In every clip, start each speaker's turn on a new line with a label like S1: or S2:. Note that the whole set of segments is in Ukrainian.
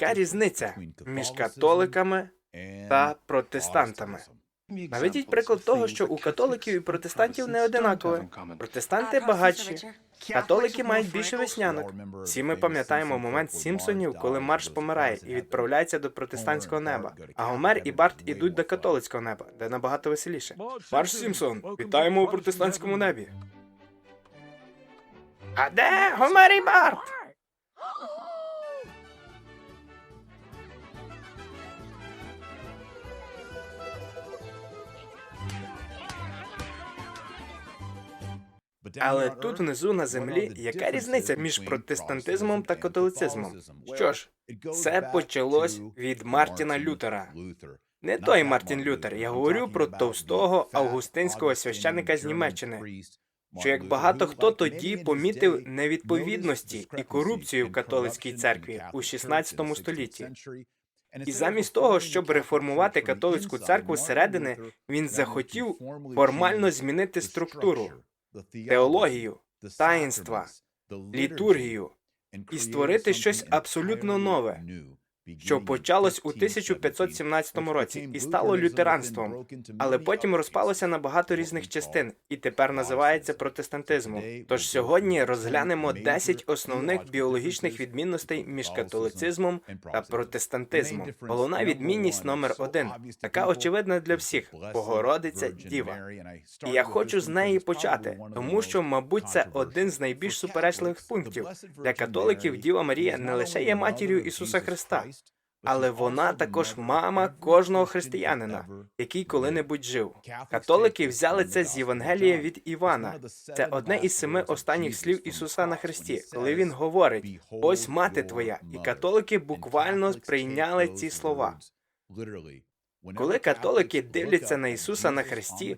S1: Яка різниця між католиками та протестантами? Наведіть приклад того, що у католиків і протестантів не одинакове. Протестанти багатші, католики мають більше веснянок. Всі ми пам'ятаємо момент Сімпсонів, коли Марш помирає і відправляється до протестантського неба. А Гомер і Барт ідуть до католицького неба, де набагато веселіше. Марш Сімпсон, вітаємо у протестантському небі. А де Гомер і Барт? Але тут внизу на землі яка різниця між протестантизмом та католицизмом? Що ж, це почалось від Мартіна Лютера. Не той Мартін Лютер. Я говорю про товстого августинського священика з Німеччини. Що як багато хто тоді помітив невідповідності і корупцію в католицькій церкві у 16 столітті. І замість того, щоб реформувати католицьку церкву зсередини, він захотів формально змінити структуру, теологію, таїнства, літургію. і створити щось абсолютно нове, що почалось у 1517 році і стало лютеранством, але потім розпалося на багато різних частин і тепер називається протестантизмом. Тож сьогодні розглянемо 10 основних біологічних відмінностей між католицизмом та протестантизмом. Головна відмінність номер один така очевидна для всіх Богородиця Діва. І я хочу з неї почати, тому що, мабуть, це один з найбільш суперечливих пунктів для католиків. Діва Марія не лише є матір'ю Ісуса Христа, але вона також мама кожного християнина, який коли-небудь жив. Католики взяли це з Євангелія від Івана. Це одне із семи останніх слів Ісуса на Христі, коли він говорить: ось мати твоя, і католики буквально прийняли ці слова.
S2: Коли католики дивляться на Ісуса на хресті,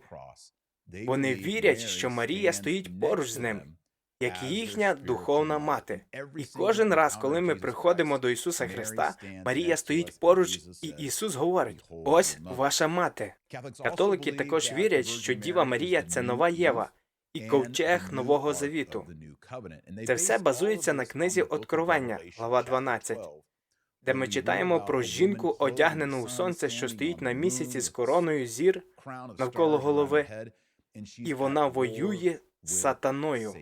S1: Вони вірять, що Марія стоїть поруч з ним, як і їхня духовна мати. І кожен раз, коли ми приходимо до Ісуса Христа, Марія стоїть поруч, і Ісус говорить: ось ваша мати. Католики також вірять, що Діва Марія це нова Єва і ковчег Нового Завіту. Це все базується на книзі Откровення, глава 12, де ми читаємо про жінку, одягнену у сонце, що стоїть на місяці з короною зір навколо голови, і вона воює з сатаною.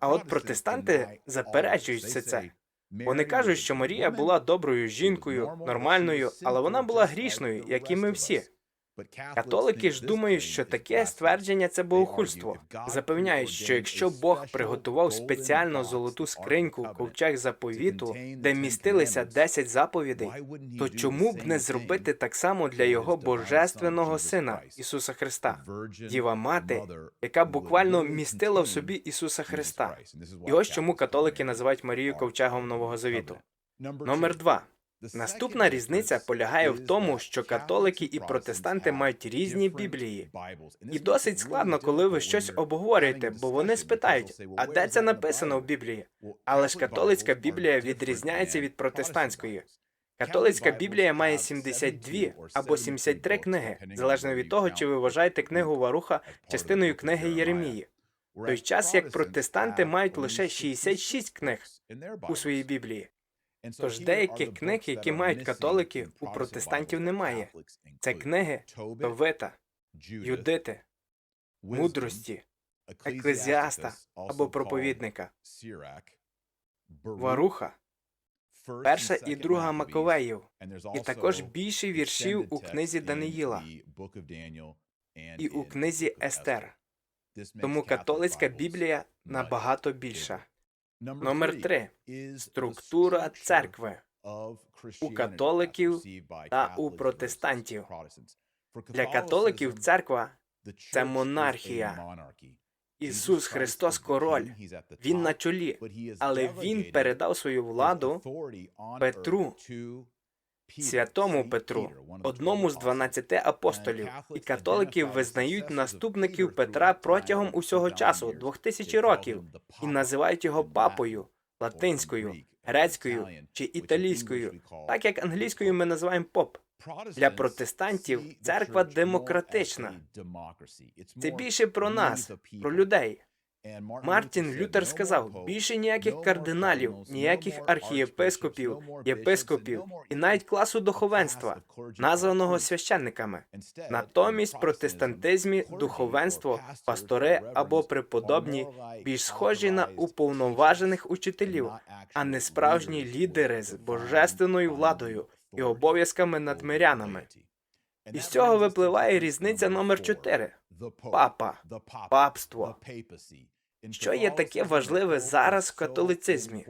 S1: А от протестанти заперечують все це. Вони кажуть, що Марія була доброю жінкою, нормальною, але вона була грішною, як і ми всі. Католики ж думають, що таке ствердження це богохульство. Запевняють, що якщо Бог приготував спеціально золоту скриньку, ковчег заповіту, де містилися 10 заповідей, то чому б не зробити так само для його божественного сина Ісуса Христа, Діва Мати, яка буквально містила в собі Ісуса Христа? І ось чому католики називають Марію ковчегом Нового Завіту. Номер два. Наступна різниця полягає в тому, що католики і протестанти мають різні біблії. І досить складно, коли ви щось обговорюєте, бо вони спитають, а де це написано в Біблії? Але ж католицька Біблія відрізняється від протестантської. Католицька Біблія має 72 або 73 книги, залежно від того, чи ви вважаєте книгу Варуха частиною книги Єремії. Той час як протестанти мають лише 66 книг у своїй Біблії. Тож деяких книг, які мають католики, у протестантів немає. Це книги Товита, Юдити, мудрості, еклезіаста або проповідника, Варуха, перша і друга Маковеїв, і також більше віршів у книзі Даниїла і у книзі Естер. Тому католицька Біблія набагато більша. Номер три. структура церкви.
S2: у католиків та у протестантів.
S1: для католиків церква це монархія. Ісус Христос король. Він на чолі, але він передав свою владу Петру, святому Петру, одному з 12 апостолів. І католики визнають наступників Петра протягом усього часу, двох тисячі років, і називають його папою, латинською, грецькою чи італійською, так як англійською ми називаємо поп.
S2: Для протестантів церква демократична.
S1: Це більше про нас, про людей. Мартін Лютер сказав: більше ніяких кардиналів, ніяких архієпископів, єпископів і навіть класу духовенства, названого священниками. Натомість в протестантизмі духовенство, пастори або преподобні більш схожі на уповноважених учителів, а не справжні лідери з божественною владою і обов'язками над мирянами. І з цього випливає різниця номер 4 папа, папство. Що є таке важливе зараз в католицизмі?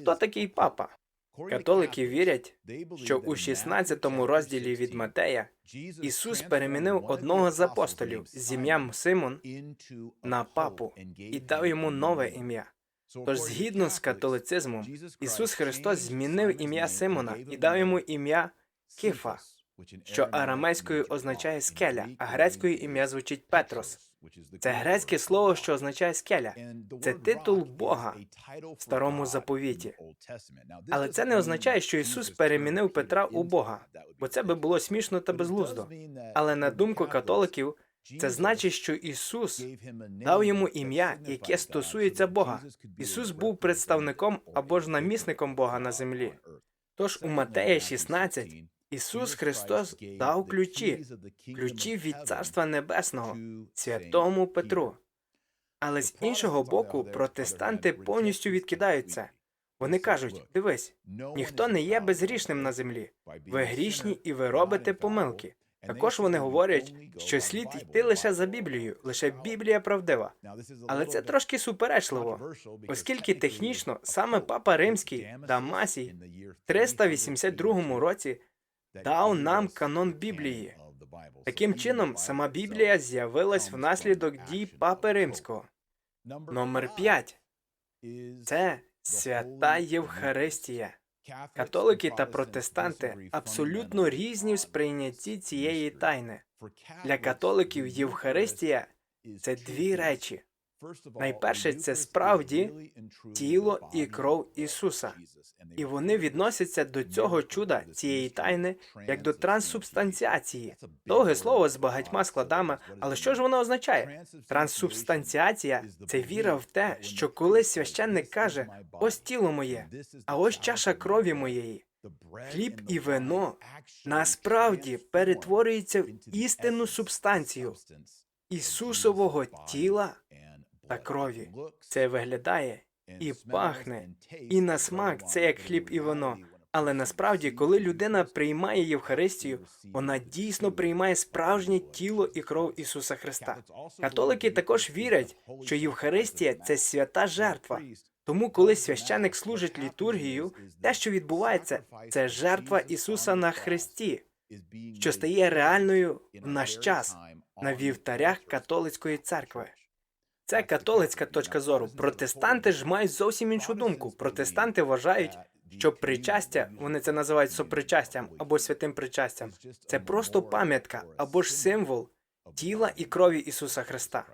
S1: Хто такий папа? Католики вірять, що у 16 розділі від Матея Ісус перемінив одного з апостолів з ім'ям Симон на папу і дав йому нове ім'я. Тож, згідно з католицизмом, Ісус Христос змінив ім'я Симона і дав йому ім'я Кифа, що арамейською означає скеля, а грецькою ім'я звучить Петрос. Це грецьке слово, що означає скеля. Це титул Бога в старому заповіті. Але це не означає, що Ісус перемінив Петра у Бога, бо це би було смішно та безглуздо. Але на думку католиків, це значить, що Ісус дав йому ім'я, яке стосується Бога. Ісус був представником або ж намісником Бога на землі. Тож у Матея 16 Ісус Христос дав ключі, ключі від Царства Небесного, святому Петру. Але з іншого боку, протестанти повністю відкидають це. Вони кажуть: дивись, ніхто не є безгрішним на землі. Ви грішні і ви робите помилки. Також вони говорять, що слід йти лише за Біблією, лише Біблія правдива. Але це трошки суперечливо, оскільки технічно саме Папа Римський Дамасій в 382 році дав нам канон Біблії. Таким чином, сама Біблія з'явилась внаслідок дій Папи Римського. Номер 5. Це свята Євхаристія. Католики та протестанти абсолютно різні в сприйнятті цієї тайни. Для католиків Євхаристія це дві речі. Найперше, це справді тіло і кров Ісуса, і вони відносяться до цього чуда цієї тайни як до трансубстанціації. Довге слово з багатьма складами, але що ж воно означає? Трансубстанціація це віра в те, що коли священник каже: ось тіло моє, а ось чаша крові моєї. Хліб і вино насправді перетворюються в істинну субстанцію Ісусового тіла та крові. Це виглядає і пахне, і на смак це як хліб і вино. Але насправді, коли людина приймає Євхаристію, вона дійсно приймає справжнє тіло і кров Ісуса Христа. Католики також вірять, що Євхаристія це свята жертва. Тому, коли священик служить літургію, те, що відбувається, це жертва Ісуса на Христі, що стає реальною в наш час на вівтарях католицької церкви. Це католицька точка зору. Протестанти ж мають зовсім іншу думку. Протестанти вважають, що причастя, вони це називають сопричастям або святим причастям. Це просто пам'ятка або ж символ тіла і крові Ісуса Христа.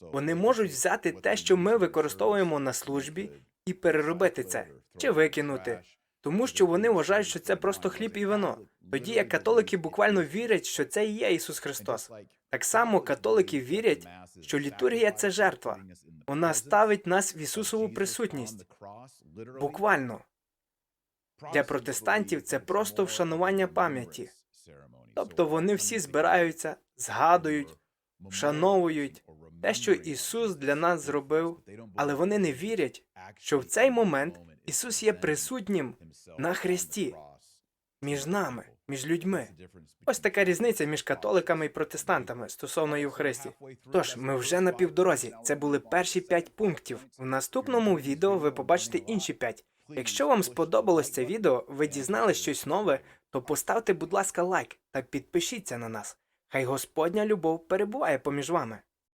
S1: Вони можуть взяти те, що ми використовуємо на службі, і переробити це чи викинути, тому що вони вважають, що це просто хліб і вино. Тоді як католики буквально вірять, що це і є Ісус Христос. Так само католики вірять, що літургія це жертва. Вона ставить нас в Ісусову присутність. Буквально для протестантів це просто вшанування пам'яті. Тобто вони всі збираються, згадують, вшановують те, що Ісус для нас зробив, але вони не вірять, що в цей момент Ісус є присутнім на хресті між нами, між людьми. Ось така різниця між католиками і протестантами стосовно Євхаристії. Тож ми вже на півдорозі. Це були перші п'ять пунктів. В наступному відео ви побачите інші п'ять. Якщо вам сподобалось це відео, ви дізнали щось нове, то поставте, будь ласка, лайк та підпишіться на нас. Хай Господня любов перебуває поміж вами.